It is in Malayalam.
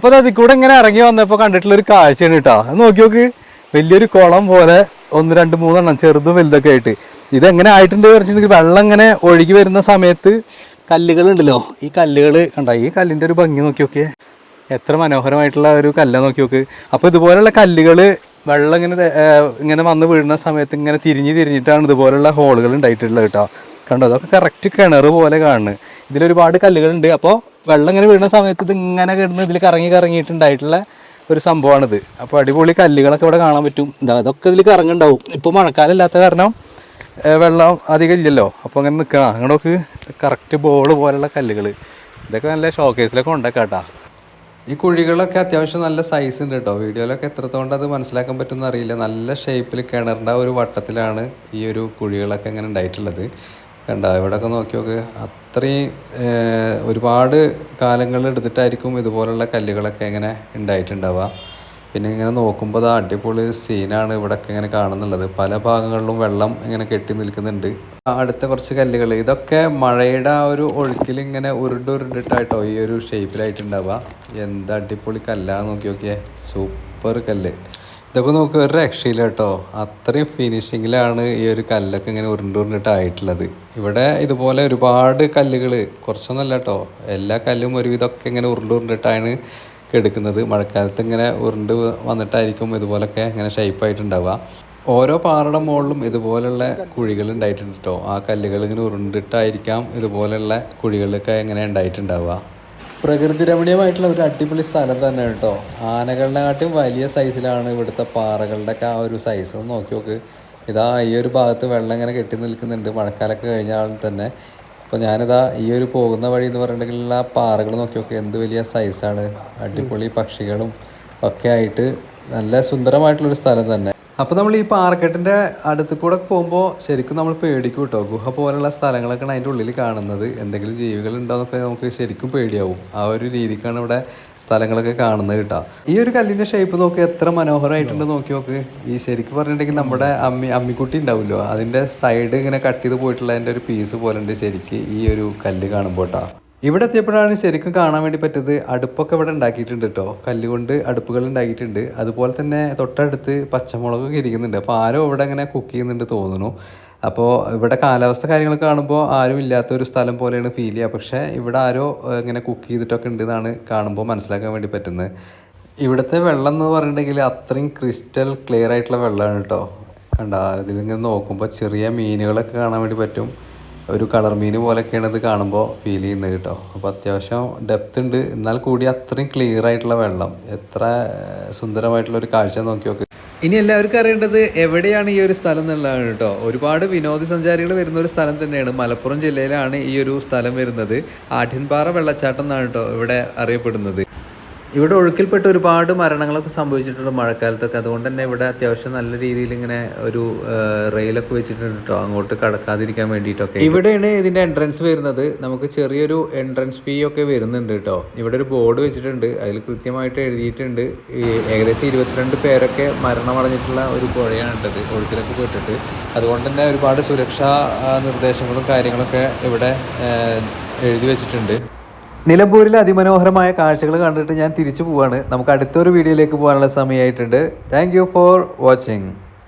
അപ്പൊ അതിൽ കൂടെ ഇങ്ങനെ ഇറങ്ങി വന്നപ്പോ കണ്ടിട്ടുള്ള ഒരു കാഴ്ചയാണ് കേട്ടോ അത് നോക്കി നോക്ക്. വലിയൊരു കുളം പോലെ ഒന്ന് രണ്ട് മൂന്നെണ്ണം ചെറുതും വലുതൊക്കെ ആയിട്ട്. ഇതെങ്ങനെ ആയിട്ടുണ്ട് വെച്ചിട്ടുണ്ടെങ്കിൽ വെള്ളം ഇങ്ങനെ ഒഴുകി വരുന്ന സമയത്ത് കല്ലുകൾ ഉണ്ടല്ലോ. ഈ കല്ലുകൾ കണ്ട? ഈ കല്ലിന്റെ ഒരു ഭംഗി നോക്കി നോക്കിയേ. എത്ര മനോഹരമായിട്ടുള്ള ഒരു കല്ല നോക്കി നോക്ക്. അപ്പോൾ ഇതുപോലുള്ള കല്ലുകൾ വെള്ളം ഇങ്ങനെ ഇങ്ങനെ വന്ന് വീഴുന്ന സമയത്ത് ഇങ്ങനെ തിരിഞ്ഞ് തിരിഞ്ഞിട്ടാണ് ഇതുപോലുള്ള ഹോളുകൾ ഉണ്ടായിട്ടുള്ളത് കേട്ടോ കണ്ടോ? അതൊക്കെ കറക്റ്റ് കിണർ പോലെ കാണുന്നത്. ഇതിലൊരുപാട് കല്ലുകളുണ്ട്. അപ്പോൾ വെള്ളം ഇങ്ങനെ വീഴുന്ന സമയത്ത് ഇത് ഇങ്ങനെ കിടന്ന് ഇതിൽ കറങ്ങി കറങ്ങിയിട്ടുണ്ടായിട്ടുള്ള ഒരു സംഭവമാണിത്. അപ്പോൾ അടിപൊളി കല്ലുകളൊക്കെ ഇവിടെ കാണാൻ പറ്റും. എന്താ അതൊക്കെ ഇതിൽ കറങ്ങുണ്ടാവും. ഇപ്പോൾ മഴക്കാലം ഇല്ലാത്ത കാരണം വെള്ളം അധികം ഇല്ലല്ലോ. അപ്പോൾ അങ്ങനെ നിൽക്കണം അങ്ങോട്ടൊക്കെ കറക്റ്റ് ബോൾ പോലുള്ള കല്ലുകൾ ഇതൊക്കെ നല്ല ഷോക്കേസിലൊക്കെ ഉണ്ടാക്കാം കേട്ടോ. ഈ കുഴികളൊക്കെ അത്യാവശ്യം നല്ല സൈസ് ഉണ്ട് കേട്ടോ വീഡിയോയിലൊക്കെ എത്രത്തോണ്ട് അത് മനസ്സിലാക്കാൻ പറ്റുമെന്ന് അറിയില്ല. നല്ല ഷേപ്പിൽ കിണറിന്റെ ഒരു വട്ടത്തിലാണ് ഈ ഒരു കുഴികളൊക്കെ ഇങ്ങനെ ഉണ്ടായിട്ടുള്ളത്. കണ്ട ഇവിടെയൊക്കെ നോക്കി നോക്ക്. അത്രയും ഒരുപാട് കാലങ്ങൾ എടുത്തിട്ടായിരിക്കും ഇതുപോലുള്ള കല്ലുകളൊക്കെ ഇങ്ങനെ ഉണ്ടായിട്ടുണ്ടാവുക. പിന്നെ ഇങ്ങനെ നോക്കുമ്പോൾ അത് അടിപൊളി സീനാണ് ഇവിടെയൊക്കെ ഇങ്ങനെ കാണുന്നുള്ളത്. പല ഭാഗങ്ങളിലും വെള്ളം ഇങ്ങനെ കെട്ടി നിൽക്കുന്നുണ്ട്. അടുത്ത കുറച്ച് കല്ലുകൾ ഇതൊക്കെ മഴയുടെ ആ ഒരു ഒഴുക്കിൽ ഇങ്ങനെ ഉരുണ്ട് ഉരുണ്ടിട്ടായിട്ടോ ഈ ഒരു ഷേപ്പിലായിട്ടുണ്ടാവുക എന്താ അടിപൊളി കല്ലാണ് നോക്കി നോക്കിയേ. സൂപ്പർ കല്ല്. ഇതൊക്കെ നോക്ക് ഒരു രക്ഷയില്ല കേട്ടോ. അത്രയും ഫിനിഷിങ്ങിലാണ് ഈ ഒരു കല്ലൊക്കെ ഇങ്ങനെ ഉരുണ്ട് ഉരുണ്ടിട്ടായിട്ടുള്ളത് ഇവിടെ ഇതുപോലെ ഒരുപാട് കല്ലുകൾ കുറച്ചൊന്നല്ല കേട്ടോ. എല്ലാ കല്ലും ഒരുവിധമൊക്കെ ഇങ്ങനെ ഉരുണ്ടുരുണ്ടിട്ടാണ് കെടുക്കുന്നത്. മഴക്കാലത്ത് ഇങ്ങനെ ഉരുണ്ട് വന്നിട്ടായിരിക്കും ഇതുപോലൊക്കെ ഇങ്ങനെ ഷേപ്പായിട്ടുണ്ടാവുക ഓരോ പാറയുടെ മുകളിലും ഇതുപോലെയുള്ള കുഴികൾ ഉണ്ടായിട്ടുണ്ട് കേട്ടോ. ആ കല്ലുകൾ ഇങ്ങനെ ഉരുണ്ടിട്ടായിരിക്കാം ഇതുപോലെയുള്ള കുഴികളൊക്കെ ഇങ്ങനെ ഉണ്ടായിട്ടുണ്ടാവുക. പ്രകൃതി രമണീയമായിട്ടുള്ള ഒരു അടിപൊളി സ്ഥലം തന്നെ കേട്ടോ. ആനകളുടെ കാട്ടിയും വലിയ സൈസിലാണ് ഇവിടുത്തെ പാറകളുടെ ഒക്കെ ആ ഒരു സൈസ് ഒന്ന് നോക്കി നോക്ക്. ഇതാ ഈ ഒരു ഭാഗത്ത് വെള്ളം ഇങ്ങനെ കെട്ടി നിൽക്കുന്നുണ്ട്. മഴക്കാലൊക്കെ കഴിഞ്ഞാൽ തന്നെ. അപ്പോൾ ഞാനിതാ ഈ ഒരു പോകുന്ന വഴി എന്ന് പറഞ്ഞിട്ടുണ്ടെങ്കിൽ ആ പാറകൾ നോക്കി നോക്ക്. എന്ത് വലിയ സൈസാണ് അടിപൊളി പക്ഷികളും ഒക്കെ ആയിട്ട് നല്ല സുന്ദരമായിട്ടുള്ളൊരു സ്ഥലം തന്നെ. അപ്പോൾ നമ്മൾ ഈ പാറക്കെട്ടിന്റെ അടുത്ത് കൂടെ പോകുമ്പോൾ ശരിക്കും നമ്മൾ പേടിക്കും കേട്ടോ ഗുഹ പോലുള്ള സ്ഥലങ്ങളൊക്കെയാണ് അതിന്റെ ഉള്ളിൽ കാണുന്നത്. എന്തെങ്കിലും ജീവികൾ ഉണ്ടോയെന്നൊക്കെ നമുക്ക് ശരിക്കും പേടിയാവും. ആ ഒരു രീതിക്കാണ് ഇവിടെ സ്ഥലങ്ങളൊക്കെ കാണുന്നത് കേട്ടോ. ഈ ഒരു കല്ലിന്റെ ഷേപ്പ് നോക്കി എത്ര മനോഹരമായിട്ടുണ്ട് നോക്കി നോക്ക്. ഈ ശരിക്കും പറഞ്ഞിട്ടുണ്ടെങ്കിൽ നമ്മുടെ അമ്മി അമ്മിക്കുട്ടി ഉണ്ടാവുമല്ലോ. അതിന്റെ സൈഡ് ഇങ്ങനെ കട്ട് ചെയ്ത് പോയിട്ടുള്ള അതിന്റെ ഒരു പീസ് പോലെ ഉണ്ട് ശരിക്ക് ഈ ഒരു കല്ല് കാണുമ്പോൾ കേട്ടോ ഇവിടെ എത്തിയപ്പോഴാണ് ശരിക്കും കാണാൻ വേണ്ടി പറ്റത് അടുപ്പൊക്കെ ഇവിടെ ഉണ്ടാക്കിയിട്ടുണ്ട് കേട്ടോ കല്ലുകൊണ്ട് അടുപ്പുകൾ ഉണ്ടാക്കിയിട്ടുണ്ട്. അതുപോലെ തന്നെ തൊട്ടടുത്ത് പച്ചമുളകൊക്കെ ഇരിക്കുന്നുണ്ട്. അപ്പോൾ ആരോ ഇവിടെ ഇങ്ങനെ കുക്ക് ചെയ്യുന്നുണ്ട് തോന്നുന്നു. അപ്പോൾ ഇവിടെ കാലാവസ്ഥ കാര്യങ്ങൾ കാണുമ്പോൾ ആരും ഇല്ലാത്ത ഒരു സ്ഥലം പോലെയാണ് ഫീൽ ചെയ്യുക. പക്ഷേ ഇവിടെ ആരോ ഇങ്ങനെ കുക്ക് ചെയ്തിട്ടൊക്കെ ഉണ്ട് എന്നാണ് കാണുമ്പോൾ മനസ്സിലാക്കാൻ വേണ്ടി പറ്റുന്നത്. ഇവിടുത്തെ വെള്ളം എന്ന് പറഞ്ഞിട്ടുണ്ടെങ്കിൽ അത്രയും ക്രിസ്റ്റൽ ക്ലിയർ ആയിട്ടുള്ള വെള്ളമാണ് കേട്ടോ കണ്ട ഇതിലിങ്ങനെ നോക്കുമ്പോൾ ചെറിയ മീനുകളൊക്കെ കാണാൻ വേണ്ടി പറ്റും. ഒരു കളർ മീൻ പോലെയൊക്കെയാണ് ഇത് കാണുമ്പോൾ ഫീൽ ചെയ്യുന്നത് കേട്ടോ. അപ്പോൾ അത്യാവശ്യം ഡെപ്ത് ഉണ്ട്. എന്നാൽ കൂടി അത്രയും ക്ലിയർ ആയിട്ടുള്ള വെള്ളം എത്ര സുന്ദരമായിട്ടുള്ള ഒരു കാഴ്ച നോക്കി നോക്ക്. ഇനി എല്ലാവർക്കും അറിയേണ്ടത് എവിടെയാണ് ഈ ഒരു സ്ഥലം എന്നുള്ളതാണ് കേട്ടോ. ഒരുപാട് വിനോദസഞ്ചാരികൾ വരുന്ന ഒരു സ്ഥലം തന്നെയാണ്. മലപ്പുറം ജില്ലയിലാണ് ഈ ഒരു സ്ഥലം വരുന്നത്. ആഠ്യൻപാറ വെള്ളച്ചാട്ടം എന്നാണ് കേട്ടോ ഇവിടെ അറിയപ്പെടുന്നത്. ഇവിടെ ഒഴുക്കിൽപ്പെട്ട് ഒരുപാട് മരണങ്ങളൊക്കെ സംഭവിച്ചിട്ടുണ്ട് മഴക്കാലത്തൊക്കെ. അതുകൊണ്ട് തന്നെ ഇവിടെ അത്യാവശ്യം നല്ല രീതിയിൽ ഇങ്ങനെ ഒരു റെയിലൊക്കെ വെച്ചിട്ടുണ്ട് കേട്ടോ അങ്ങോട്ട് കടക്കാതിരിക്കാൻ വേണ്ടിയിട്ടൊക്കെ. ഇവിടെയാണ് ഇതിന്റെ എൻട്രൻസ് വരുന്നത്. നമുക്ക് ചെറിയൊരു എൻട്രൻസ് ഫീ ഒക്കെ വരുന്നുണ്ട് കേട്ടോ ഇവിടെ ഒരു ബോർഡ് വെച്ചിട്ടുണ്ട്. അതിൽ കൃത്യമായിട്ട് എഴുതിയിട്ടുണ്ട്. ഏകദേശം ഇരുപത്തിരണ്ട് പേരൊക്കെ മരണമടഞ്ഞിട്ടുള്ള ഒരു പുഴയാണ് ഉണ്ടത് ഒഴുക്കിലൊക്കെ പോയിട്ടുണ്ട് അതുകൊണ്ട് തന്നെ ഒരുപാട് സുരക്ഷാ നിർദ്ദേശങ്ങളും കാര്യങ്ങളൊക്കെ ഇവിടെ എഴുതി വെച്ചിട്ടുണ്ട്. നിലമ്പൂരിലെ അതിമനോഹരമായ കാഴ്ചകൾ കണ്ടിട്ട് ഞാൻ തിരിച്ചു പോവാണ്. നമുക്ക് അടുത്തൊരു വീഡിയോയിലേക്ക് പോകാനുള്ള സമയമായിട്ടുണ്ട്. Thank for watching